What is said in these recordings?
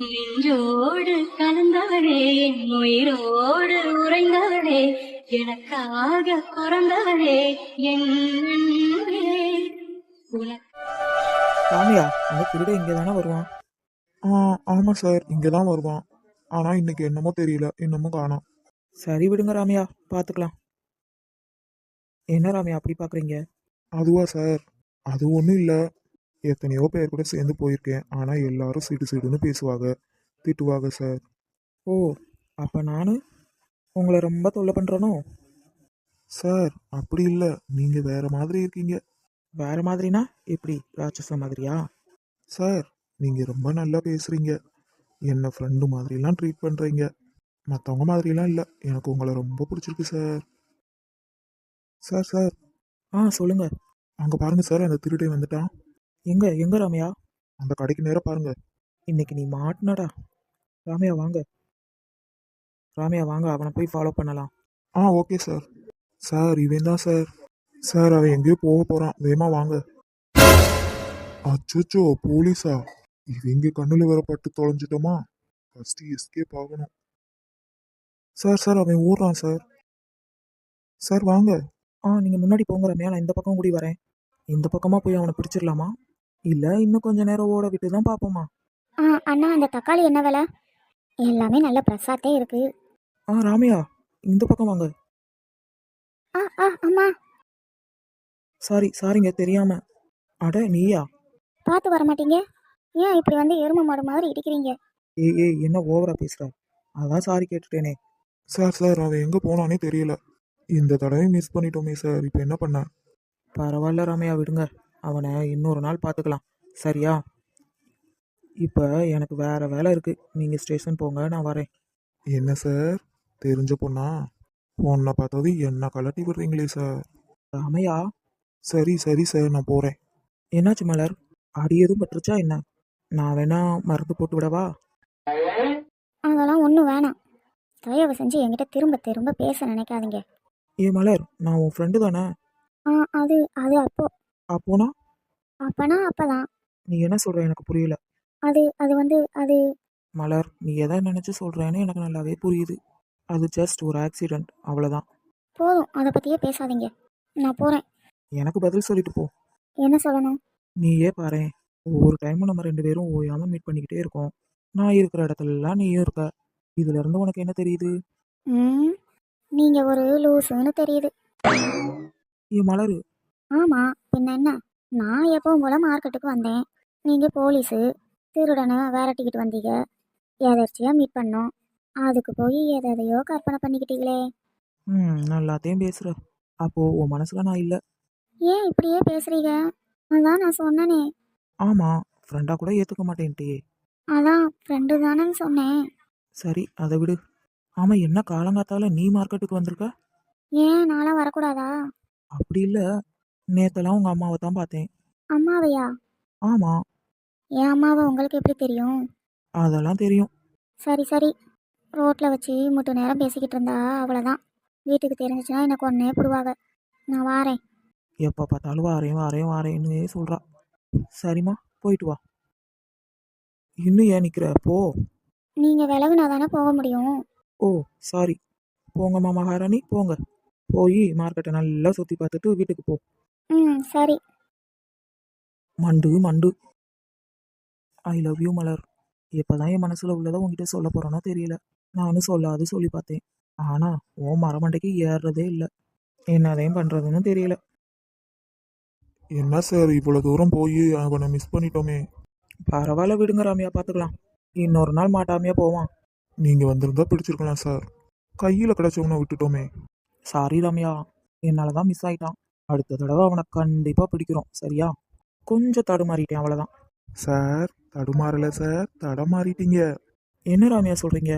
நெஞ்சோடு கலந்தவளே என் உயிரோடு உறைந்தவளே எனக்காக பிறந்தவளே என் ராமையா அந்த திருட இங்கே தானே வருவான்? ஆ ஆமாம் சார் இங்கே தான் வருவான். ஆனால் இன்னைக்கு என்னமோ தெரியல இன்னமும் காணோம். சரி விடுங்க ராமையா பார்த்துக்கலாம் என்ன ராமையா அப்படி பார்க்குறீங்க அதுவா சார்? அது ஒன்றும் இல்லை. எத்தனையோ பேர் கூட சேர்ந்து போயிருக்கேன். ஆனால் எல்லாரும் சிடு சிடுன்னு பேசுவாங்க. திட்டுவாங்க சார் ஓ அப்போ நான் உங்களை ரொம்ப தொல்லை பண்ணுறனோ சார் அப்படி இல்லை. நீங்கள் வேற மாதிரி இருக்கீங்க. வேற மாதிரினா? எப்படி? ராட்சச மாதிரியா? சார் நீங்கள் ரொம்ப நல்லா பேசுகிறீங்க என்னை ஃப்ரெண்டு மாதிரிலாம் ட்ரீட் பண்ணுறீங்க மற்றவங்க மாதிரிலாம் இல்லை. எனக்கு உங்களை ரொம்ப பிடிச்சிருக்கு சார் சார் சார் ஆ சொல்லுங்க. அங்கே பாருங்க சார் அந்த திருடை வந்துட்டான். எங்க எங்க ராமையா? அந்த கடைக்கு நேரா பாருங்க. இன்னைக்கு நீ மாட்டினடா. ராமையா வாங்க. ராமையா வாங்க. அவனை போய் ஃபாலோ பண்ணலாம். ஆ ஓகே சார். சார் இவன் தான் சார். சார் அவன் எங்கேயோ போக போகிறான் வேமா வாங்க. அச்சோச்சோ போலீஸா? இவங்க கண்ணில் வேற பட்டு தொலைஞ்சிட்டோமா? ஃபர்ஸ்ட் எஸ்கேப் ஆகணும். சார் சார் அவன் ஓடுறான் சார். சார் வாங்க. ஆ நீங்கள் முன்னாடி போங்க ரம்யா. நான் இந்த பக்கம் கூடி வரேன். இந்த பக்கமாக போய் அவனை பிடிச்சிடலாமா? இல்லை இன்னும் கொஞ்ச நேரம் ஓட விட்டு தான் பார்ப்போமா ஆ அண்ணா அந்த தக்காளி என்ன விலை? எல்லாமே நல்ல பிரசாத்தே இருக்கு. ஆ ராமையா இந்த பக்கம் வாங்க. ஆ ஆ அம்மா. சாரி சாரிங்க தெரியாம. அட நீயா? பார்த்து வர மாட்டீங்க. ஏன் இப்படி வந்து எருமை மாடு மாதிரி இடிக்கிறீங்க? ஏய் ஏய் என்ன ஓவரா பேசுற? அதான் சாரி கேட்டுட்டேனே. சார் சார் அவன் எங்கே போனானே தெரியல. இந்த தடவை மிஸ் பண்ணிட்டோமே சார். இப்போ என்ன பண்ண? பரவாயில்ல ராமையா விடுங்க. அவனை இன்னொரு நாள் பார்த்துக்கலாம் சரியா? இப்போ எனக்கு வேற வேலை இருக்கு. நீங்கள் ஸ்டேஷன் போங்க நான் வரேன். என்ன சார்? தெரிஞ்ச பொண்ணா? பொண்ணை பார்த்தது என்ன கலட்டி விடுறீங்களே சார்? ராமையா? சரி சரி சார் நான் போகிறேன் என்னாச்சு மலர்? அடி எதுவும் பட்டுருச்சா என்ன? நான் வேணா மருந்து போட்டு விடவா? அதெல்லாம் ஒன்றும் வேணாம். தயவு செஞ்சு என்கிட்ட திரும்ப திரும்ப பேச நினைக்காதீங்க. ஏ மலர் நான் உன் ஃப்ரெண்டு தானே? ஆ அது அது அப்போ. அப்போனா? அப்பனா அப்பதான். நீ என்ன சொல்ற? எனக்கு புரியல. அது அது வந்து அது மலர் நீ எதை நினைச்சு சொல்றேன்னு எனக்கு நல்லாவே புரியுது. அது ஜஸ்ட் ஒரு ஆக்சிடென்ட் அவ்வளோதான் போதும். அதை பற்றியே பேசாதீங்க. நான் போகிறேன் எனக்கு பதில் சொல்லிட்டு போ. என்ன சொல்லணும்? நீயே பாரேன் ஒவ்வொரு டைமும் நம்ம ரெண்டு பேரும் ஓயாம மீட் பண்ணிக்கிட்டே இருக்கோம். நான் இருக்கிற இடத்துலலாம் நீயும் இருக்க. இதுல இருந்து உனக்கு என்ன தெரியுது? ம். நீங்கள் ஒரு லூசுன்னு தெரியுது. ஏ மலரு. ஆமாம் பின்ன என்ன நான் எப்பவும் போல மார்க்கெட்டுக்கு வந்தேன். நீங்கள் போலீஸு திருடனை விரட்டிக்கிட்டு வந்தீங்க. எதர்ச்சியாக மீட் பண்ணோம். அதுக்கு போய் எதையோ கற்பனை பண்ணிக்கிட்டீங்களே. ம் நல்லாத்தையும் பேசுற. அப்போ உன் மனசுல நான் இல்ல. ஏன் இப்படியே பேசுறீங்க? அதான் நான் சொன்னனே. ஆமா ஃப்ரெண்டா கூட ஏத்துக்க மாட்டேன்ட்டியே அதான் ஃப்ரெண்டு தானேன்னு சொன்னேன். சரி அதை விடு. ஆமா என்ன காலங்காத்தால நீ மார்க்கெட்டுக்கு வந்திருக்க? ஏன் நான்லாம் வரக்கூடாதா? அப்படி இல்ல. நேத்தெல்லாம் உங்க அம்மாவை தான் பார்த்தேன். அம்மாவையா? ஆமா. என் அம்மாவை உங்களுக்கு எப்படி தெரியும்? அதெல்லாம் தெரியும். சரி சரி. ரோட்டில் வச்சு முட்டு நேரம் பேசிக்கிட்டு இருந்தா அவ்வளோதான் வீட்டுக்கு தெரிஞ்சிச்சுன்னா எனக்கு ஒன்றே போடுவாங்க நான் வாரேன். எப்போ பார்த்தாலும் வாரேன் வாரேன் வாரேன்னு சொல்கிறா சரிம்மா போயிட்டு வா. இன்னும் ஏன் நிற்கிற போ. நீங்கள் விலகுனா தானே போக முடியும். Oh sorry. போங்கம்மா மகாராணி போங்க. போய் மார்க்கெட்டை நல்லா சுற்றி பார்த்துட்டு வீட்டுக்கு போ. ம் சரி. மண்டு மண்டு. I love you Malar. எப்போதான் என் மனசில் உள்ளதை உங்ககிட்ட சொல்ல போகிறேனோ தெரியல. நானும் சொல்லாது சொல்லி பார்த்தேன். ஆனால் உன் மரமண்டைக்கு ஏறுறதே இல்லை. என்னதையும் பண்ணுறதுன்னு தெரியல. என்ன சார் இவ்வளோ தூரம் போய் அவனை மிஸ் பண்ணிட்டோமே. பரவாயில்ல விடுங்க ராமியா பார்த்துக்கலாம். இன்னொரு நாள் மாட்டாமையா போவான். நீங்கள் வந்திருந்தா பிடிச்சிருக்கலாம் சார் கையில் கிடச்சவனை விட்டுட்டோமே. சாரி ரம்யா. என்னால தான் மிஸ் ஆயிட்டான். அடுத்த தடவை அவனை கண்டிப்பா பிடிக்கிறோம். சரியா? கொஞ்சம் தடுமாறிட்டேன் அவ்வளவுதான். சார் தடுமாறல சார் தடமாறிட்டீங்க. என்ன ராமியா சொல்றீங்க?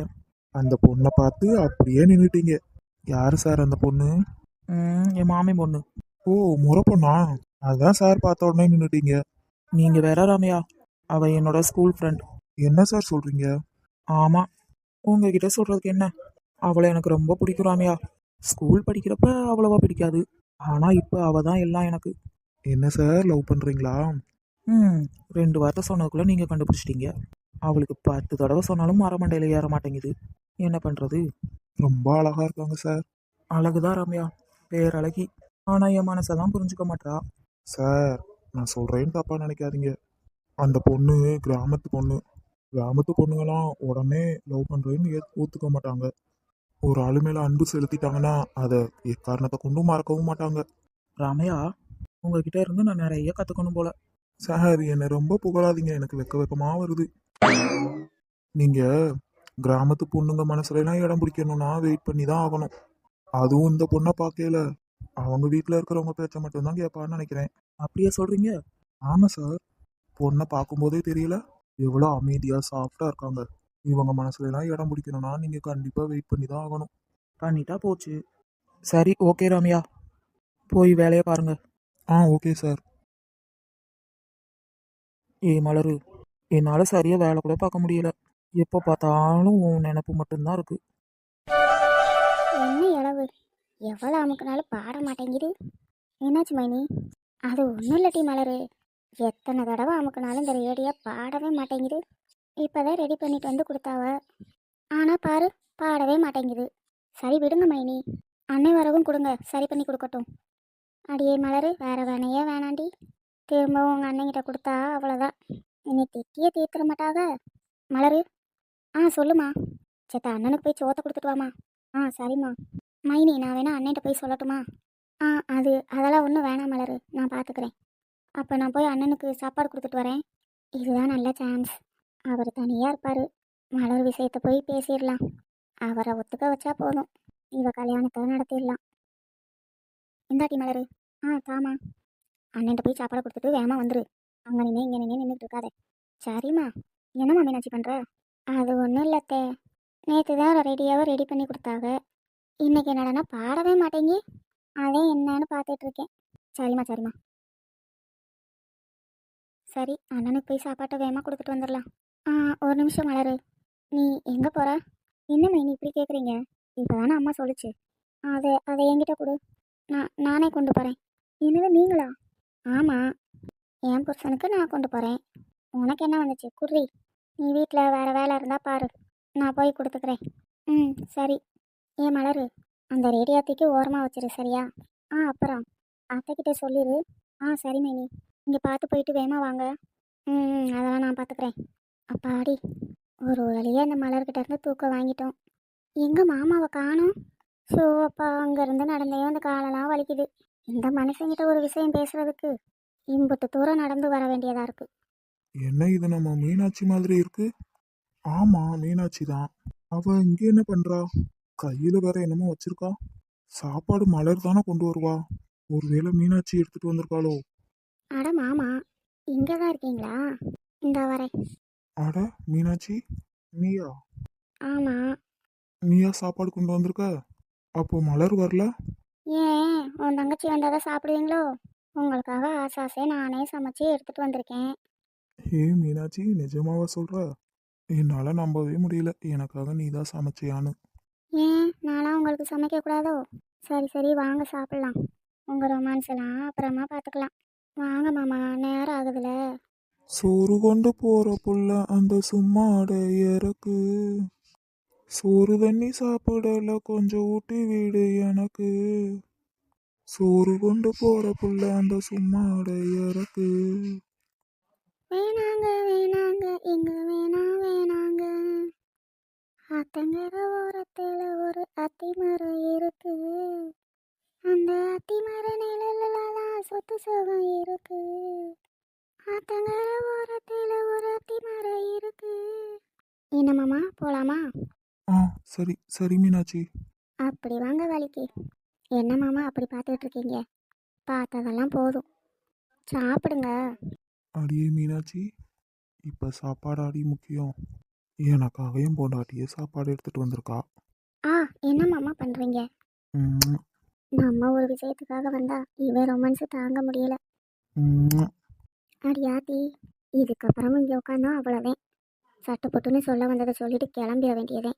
அந்த பொண்ணை பார்த்து அப்படியே நின்றுட்டீங்க யார் சார் அந்த பொண்ணு? ம், என் மாமி பொண்ணு. ஓ முறை பொண்ணா? அதான் சார் பார்த்த உடனே நின்றுட்டீங்க நீங்க வேற ராமியா. அவ என்னோட ஸ்கூல் ஃப்ரெண்ட் என்ன சார் சொல்கிறீங்க ஆமா. உங்ககிட்ட சொல்றதுக்கு என்ன? அவளை எனக்கு ரொம்ப பிடிக்கும் ராமியா. ஸ்கூல் படிக்கிறப்ப அவ்வளவா பிடிக்காது. ஆனா இப்போ அவ தான் எல்லாம் எனக்கு. என்ன சார்? லவ் பண்ணுறீங்களா ம். ரெண்டு வார்த்தை சொன்னதுக்குள்ள நீங்க கண்டுபிடிச்சிட்டீங்க. அவளுக்கு பத்து தடவை சொன்னாலும் மரமண்டையில் ஏற மாட்டேங்குது. என்ன பண்ணுறது ரொம்ப அழகா இருக்காங்க சார். அழகுதான் ரம்யா. பேரழகி. ஆனால் என் மனசை தான் புரிஞ்சுக்க மாட்டா சார் நான் சொல்றேன்னு தப்பா நினைக்காதீங்க. அந்த பொண்ணு கிராமத்து பொண்ணு. கிராமத்து பொண்ணுங்களாம் உடனே லவ் பண்றேன்னு ஏத்- ஒத்துக்க மாட்டாங்க. ஒரு ஆளு மேல அன்பு செலுத்திட்டாங்கன்னா அதை எக்காரணத்தை கொண்டும் மறக்கவும் மாட்டாங்க. ரம்யா உங்ககிட்ட இருந்து நான் நிறைய கற்றுக்கணும் போல. சார் என்னை ரொம்ப புகழாதீங்க. எனக்கு வெக்க வெக்கமா வருது. நீங்க கிராமத்து பொண்ணுங்க மனசுல எல்லாம் இடம் பிடிக்கணும்னா வெயிட் பண்ணி தான் ஆகணும். அதுவும் இந்த பொண்ணை பார்க்கல அவங்க வீட்டில் இருக்கிறவங்க பேச்ச மட்டும்தான் கேட்பான்னு நினைக்கிறேன். அப்படியே சொல்கிறீங்க ஆமாம் சார். பொண்ணை பார்க்கும்போதே தெரியல. எவ்வளோ அமைதியாக சாஃப்டாக இருக்காங்க. இவங்க மனசுல எல்லாம் இடம் பிடிக்கணும்னா நீங்கள் கண்டிப்பாக வெயிட் பண்ணி தான் ஆகணும். பண்ணிட்டா போச்சு. சரி ஓகே ரம்யா. போய் வேலையை பாருங்க. ஆ ஓகே சார் ஏய் மலரு என்னால் சரியாக வேலை கூட பார்க்க முடியல. எப்போ பார்த்தாலும் உன் நினப்பு மட்டும்தான் இருக்கு. என்ன இளவு? எவ்வளோ அமுக்குனாலும் பாட மாட்டேங்குது. என்னாச்சு மைனி? அது ஒன்றும் இல்லட்டி மலரு. எத்தனை தடவை அமுக்குனாலும் இந்த ரேடியோ பாடவே மாட்டேங்குது. இப்போதான் ரெடி பண்ணிட்டு வந்து கொடுத்தாவ. ஆனால் பாரு பாடவே மாட்டேங்குது. சரி விடுங்க மைனி. அன்னை வரவும் கொடுங்க. சரி பண்ணி கொடுக்கட்டும். அடியே மலரு வேற வேணையே வேணாண்டி. திரும்பவும் உங்கள் அண்ணங்கிட்ட கொடுத்தா அவ்வளோதான் இனி திட்டியே தீர்த்துற மாட்டாக மலரு. ஆ சொல்லுமா. சேத்தா அண்ணனுக்கு போய் சோத்த கொடுத்துட்டு வாமா. ஆ சரிம்மா. மைனி நான் வேணா அண்ணன்கிட்ட போய் சொல்லட்டுமா? ஆ அது அதெல்லாம் ஒன்றும் வேணாம் மலரு. நான் பார்த்துக்கிறேன் அப்போ நான் போய் அண்ணனுக்கு சாப்பாடு கொடுத்துட்டு வரேன். இதுதான் நல்ல சான்ஸ் அவர் தனியாக இருப்பார். மலர் விஷயத்தை போய் பேசிடலாம். அவரை ஒத்துக்க வச்சா போதும். இவ கல்யாணத்தை நடத்திடலாம். இந்தாட்டி மலர். ஆ தாமா அண்ணன்ட்ட போய் சாப்பாடு கொடுத்துட்டு வேகமாக வந்துரு. அங்கே நின்று இங்கே நின்று நின்றுட்டு இருக்காதே. சரிம்மா. என்னம்மா மீனாட்சி பண்ணுற அது ஒன்றும் இல்லத்தே நேற்று தான் ரெடியாகவும் ரெடி பண்ணி கொடுத்தாங்க இன்னைக்கு என்னடனா பாடவே மாட்டேங்கி. அதே என்னன்னு பார்த்துட்ருக்கேன் சரிம்மா சரிம்மா. சரி அண்ணனுக்கு போய் சாப்பாட்டை வேகமாக கொடுத்துட்டு வந்துடலாம். ஒரு நிமிஷம் மலரு. நீ எங்கே போகிற என்ன நீ இப்படி கேட்குறீங்க இப்போ தானே அம்மா சொல்லுச்சு. அதை அதை என்கிட்ட கொடு. நான் நானே கொண்டு போகிறேன் என்னது நீங்களா? ஆமாம் என் புருஷனுக்கு நான் கொண்டு போகிறேன் உனக்கு என்ன வந்துச்சு? குர்ரி நீ வீட்டில் வேறு வேலை இருந்தால் பாரு. நான் போய் கொடுத்துக்கிறேன். ம் சரி. ஏன் மலரு. அந்த ரேடியோத்துக்கு ஓரமாக வச்சிரு சரியா? ஆ அப்புறம். அத்தைக்கிட்ட சொல்லிடு ஆ சரி மேனி. இங்கே பார்த்து போயிட்டு வேமா வாங்க. ம் ம், அதெல்லாம் நான் பார்த்துக்கிறேன். அப்பாடி ஒரு வழியாக இந்த மலர்கிட்ட இருந்து தூக்கம் வாங்கிட்டோம். எங்கள் மாமாவை காணோம். ஸோ அப்பா அங்கேருந்து நடந்தே அந்த காலெல்லாம் வலிக்குது. இந்த மனுஷங்கிட்ட ஒரு விஷயம் பேசுறதுக்கு இம்புட்டு தூரம் நடந்து வர வேண்டியதாக இருக்குது என்ன இது? நம்ம மீனாட்சி மாதிரி இருக்கு. ஆமா மீனாட்சி தான். அவ இங்க என்ன பண்றா? கையில வேற என்னமோ வச்சிருக்கா. சாப்பாடு மலர் தானே கொண்டு வருவா. ஒருவேளை மீனாட்சி எடுத்துட்டு வந்திருக்காளோ? அட மாமா இங்கே தான் இருக்கீங்களா? இந்த வரேன். அட மீனாட்சி நீயா? ஆமாம் நீயா சாப்பாடு கொண்டு வந்திருக்க? அப்போ மலர் வரல? ஏன்? உன் தங்கச்சி வந்தால் தான் சாப்பிடுவீங்களோ? உங்களுக்காக ஆசை ஆசையாக நானே சமைச்சு எடுத்துகிட்டு வந்திருக்கேன். ஏ மீனாட்சி நிஜமாவா சொல்ற? என்னால நம்பவே முடியல. எனக்காக நீ தான் சமைச்சியான்னு. ஏன்? நானும் உங்களுக்கு சமைக்கக்கூடாதோ சரி சரி வாங்க சாப்பிட்லாம். உங்கள் ரொமான்ஸ் எல்லாம் அப்புறமா பார்த்துக்கலாம் வாங்க மாமா நேரம் ஆகுதுல. சோறு கொண்டு போற புள்ள அந்த சும்மாட இறக்கு. சோறு தண்ணி சாப்பிடல கொஞ்சம் ஊட்டி வீடு எனக்கு. சோறு கொண்டு போற புள்ள அந்த சும்மாட இறக்கு. வேணாங்க வேணாங்க எங்க வேணா வேணாங்க. ஆத்தங்கர ஓரத்தில் ஒரு அத்திமரம் இருக்கு. அந்த அத்திமர நிழல்ல தான் சொத்து சோகம் இருக்கு. ஆத்தங்கர ஓரத்தில் ஒரு அத்திமரம் இருக்கு. என்ன மாமா போலாமா? ஆ சரி சரி மீனாட்சி. அப்படி வாங்க வலிக்கு. என்ன மாமா அப்படி பார்த்துட்டு இருக்கீங்க? பார்த்ததெல்லாம் போதும். சாப்பிடுங்க. அடியே மீனாட்சி இப்ப சாப்பாடு அடி முக்கியம். எனக்காக என் பொண்டாட்டியே சாப்பாடு எடுத்துட்டு வந்திருக்கா. ஆ என்ன மாமா பண்ணுறீங்க ம்ம். நம்ம ஒரு விஷயத்துக்காக வந்தா இவன் ரொமான்ஸ் தாங்க முடியல. அடியாத்தி இதுக்கப்புறமும் இங்கே உட்காந்தா அவ்வளோதான் சட்டு புட்டுன்னு சொல்ல வந்ததை சொல்லிட்டு கிளம்பிட வேண்டியதே.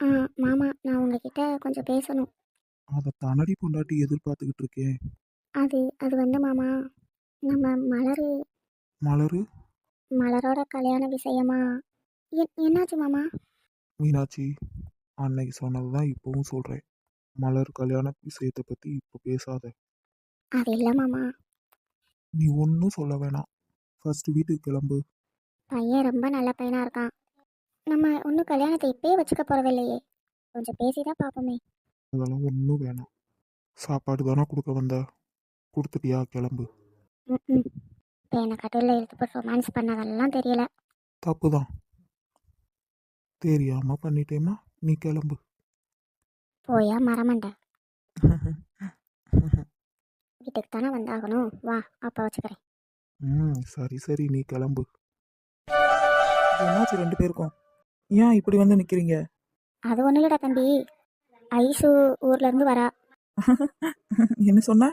ஆ மாமா நான் உங்ககிட்ட கொஞ்சம் பேசணும். அதை தனடி பொண்டாட்டி எதிர்பார்த்துக்கிட்டு இருக்கேன் அது அது வந்து மாமா நம்ம மலர். மலரு? மலரோட கல்யாண விஷயமா? என் என்னாச்சு மாமா? மீனாட்சி அன்னைக்கு சொன்னது தான் இப்போவும் சொல்கிறேன் மலர் கல்யாண விஷயத்தை பற்றி இப்போ பேசாத. அது இல்லை மாமா. நீ ஒன்றும் சொல்ல வேணாம். ஃபர்ஸ்ட் வீட்டுக்கு கிளம்பு. பையன் ரொம்ப நல்ல பையனாக இருக்கான். நம்ம ஒன்றும் கல்யாணத்தை இப்பயே வச்சுக்க போகிறதில்லையே கொஞ்சம் பேசி தான் பார்ப்போமே. அதெல்லாம் ஒன்றும் வேணாம். சாப்பாடு தானே கொடுக்க வந்த. கொடுத்துட்டியா கிளம்பு. ம் என்னை கட்டிலில் இழுத்து போட்டு ரொமான்ஸ் பண்ணதெல்லாம் தெரியல. தப்பு தான் தெரியாமல் பண்ணிட்டேம்மா. நீ கிளம்பு. போயா மரமண்டை? வீட்டுக்கு தானே வந்தாகணும். வா அப்போ வச்சுக்கிறேன். ம் சரி சரி நீ கிளம்பு. என்னாச்சு ரெண்டு பேருக்கும்? ஏன் இப்படி வந்து நிற்கிறீங்க அது ஒன்றும் இல்லைடா தம்பி. ஐஷு ஊர்லேருந்து வரா. என்ன சொன்ன?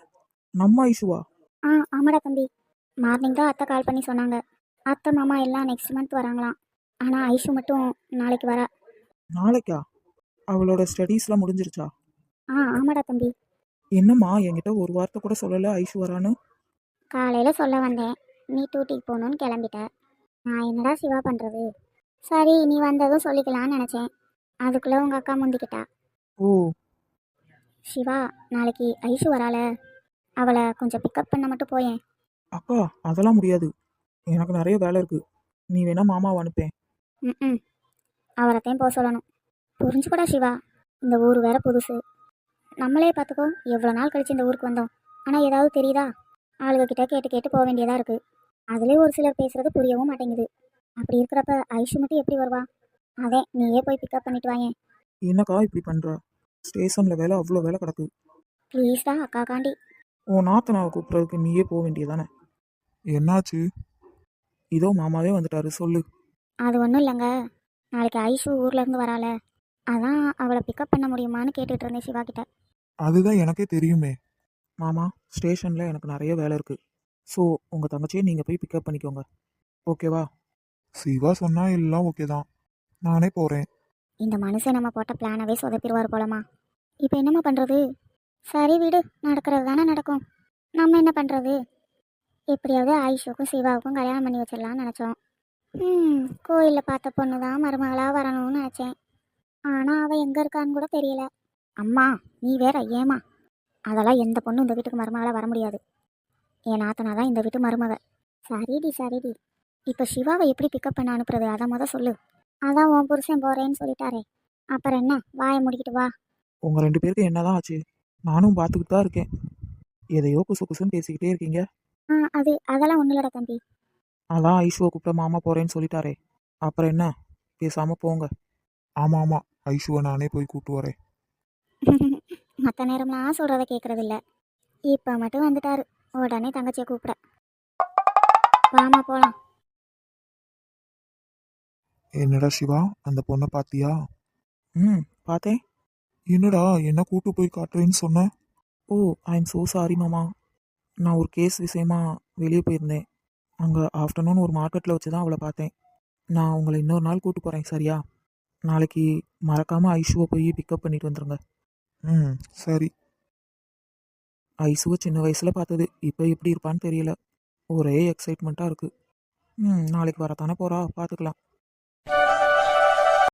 நம்ம ஐஷுவா ஆ ஆமாடா தம்பி. மார்னிங் தான் அத்தை கால் பண்ணி சொன்னாங்க. அத்தை மாமா எல்லாம் நெக்ஸ்ட் மந்த் வராங்களாம். ஆனால் ஐஷு மட்டும் நாளைக்கு வரா. நாளைக்கா? அவளோட ஸ்டடீஸ்லாம் முடிஞ்சிருச்சா? ஆ ஆமாடா தம்பி. என்னம்மா என்கிட்ட ஒரு வார்த்தை கூட சொல்லலை ஐஷு வரான்னு. காலையில் சொல்ல வந்தேன். நீ டூட்டிக்கு போகணுன்னு கிளம்பிட்ட. நான் என்னடா சிவா பண்ணுறது சரி நீ வந்ததும் சொல்லிக்கலாம்னு நினச்சேன். அதுக்குள்ளே உங்கள் அக்கா முந்திக்கிட்டா. ஓ. சிவா நாளைக்கு ஐஷு வரால அவளை கொஞ்சம் பிக்கப் பண்ண மட்டும் போயேன். அக்கா அதெல்லாம் முடியாது. எனக்கு நிறைய வேலை இருக்கு. நீ வேணா மாமாவை அனுப்பேன். ம் அவரைத்தையும் போக சொல்லணும். புரிஞ்சுக்கூடா சிவா. இந்த ஊர் வேற புதுசு. நம்மளே பார்த்துக்கோ எவ்வளோ நாள் கழிச்சு இந்த ஊருக்கு வந்தோம். ஆனால் ஏதாவது தெரியுதா? ஆளுக கிட்ட கேட்டு போக வேண்டியதாக இருக்குது அதுலேயே ஒரு சிலர் பேசுறது புரியவும் மாட்டேங்குது. அப்படி இருக்கிறப்ப ஐஷு மட்டும் எப்படி வருவா? அதே நீயே போய் பிக்கப் பண்ணிட்டு வாயேன். என்னக்கா இப்படி பண்ற? ஸ்டேஷன்ல வேலை அவ்வளோ வேலை கிடக்கு. ப்ளீஸ்டா அக்கா காண்டி. உன் நாத்தனாவை கூப்பிட்றதுக்கு நீயே போக வேண்டியதானே என்னாச்சு? இதோ மாமாவே வந்துட்டாரு சொல்லு. அது ஒன்றும் இல்லைங்க. நாளைக்கு ஐஷு ஊர்லேருந்து வரால அதான் அவளை பிக்கப் பண்ண முடியுமான்னு கேட்டுட்டு இருந்தேன் சிவா கிட்ட. அதுதான் எனக்கே தெரியுமே. மாமா ஸ்டேஷனில் எனக்கு நிறைய வேலை இருக்கு. ஸோ உங்கள் தங்கச்சியை நீங்கள் போய் பிக்கப் பண்ணிக்கோங்க. ஓகேவா சிவா சொன்னா எல்லாம் ஓகே தான். நானே போறேன். இந்த மனுஷன் நம்ம போட்ட பிளானவே சொதப்பிடுவார் போலமா. இப்போ என்னம்மா பண்ணுறது சரி விடு நடக்கிறது தானே நடக்கும். நம்ம என்ன பண்ணுறது எப்படியாவது ஆயிஷுக்கும் சிவாவுக்கும் கல்யாணம் பண்ணி வச்சிடலாம்னு நினச்சோம். ம் கோயிலில் பார்த்த பொண்ணு தான் மருமகளாக வரணும்னு நினச்சேன். ஆனால் அவள் எங்கே இருக்கான்னு கூட தெரியல. அம்மா நீ வேற ஏமா அதெல்லாம் எந்த பொண்ணும் இந்த வீட்டுக்கு மருமகளாக வர முடியாது. என் நாத்தனா தான் இந்த வீட்டு மருமக. சரிடி சரிடி. இப்போ சிவாவை எப்படி பிக்கப் பண்ண அனுப்புறது? அதை முத சொல்லு. அதான் உன் புருஷன் போறேன்னு சொல்லிட்டாரே. அப்புறம் என்ன? வாயை முடிக்கிட்டு வா. உங்கள் ரெண்டு பேருக்கு என்னதான் ஆச்சு? நானும் பார்த்துக்கிட்டு தான் இருக்கேன். எதையோ குசு குசுன்னு பேசிக்கிட்டே இருக்கீங்க. ஆ அது அதெல்லாம் ஒன்றும் இல்லடா தம்பி. அதான் ஐஷுவை கூப்பிட்ட மாமா போகிறேன்னு சொல்லிட்டாரே. அப்புறம் என்ன? பேசாமல் போங்க. ஆமா ஆமா. ஐஷுவை நானே போய் கூட்டு வரேன். மற்ற நேரம்லாம் சொல்கிறத கேட்குறது இல்ல இப்போ மட்டும் வந்துட்டாரு. உடனே தங்கச்சியை கூப்பிட. வாமா போகலாம் என்னடா சிவா அந்த பொண்ணை பாத்தியா? ம் பார்த்தேன். என்னடா என்ன கூட்டு போய் காட்டுறேன்னு சொன்ன? Oh I am so sorry மாமா. நான் ஒரு கேஸ் விஷயமா வெளியே போயிருந்தேன். அங்கே ஆஃப்டர்நூன் ஒரு மார்க்கெட்டில் வச்சு தான் அவளை பார்த்தேன். நான் உங்களை இன்னொரு நாள் கூட்டு போகிறேன் சரியா? நாளைக்கு மறக்காமல் ஐஷுவை போய் பிக்கப் பண்ணிட்டு வந்துருங்க. ம் சரி. ஐசுவை சின்ன வயசில் பார்த்தது. இப்போ எப்படி இருப்பான்னு தெரியல. ஒரே எக்ஸைட்மெண்ட்டாக இருக்குது ம் நாளைக்கு வரத்தானே போகிறா பார்த்துக்கலாம்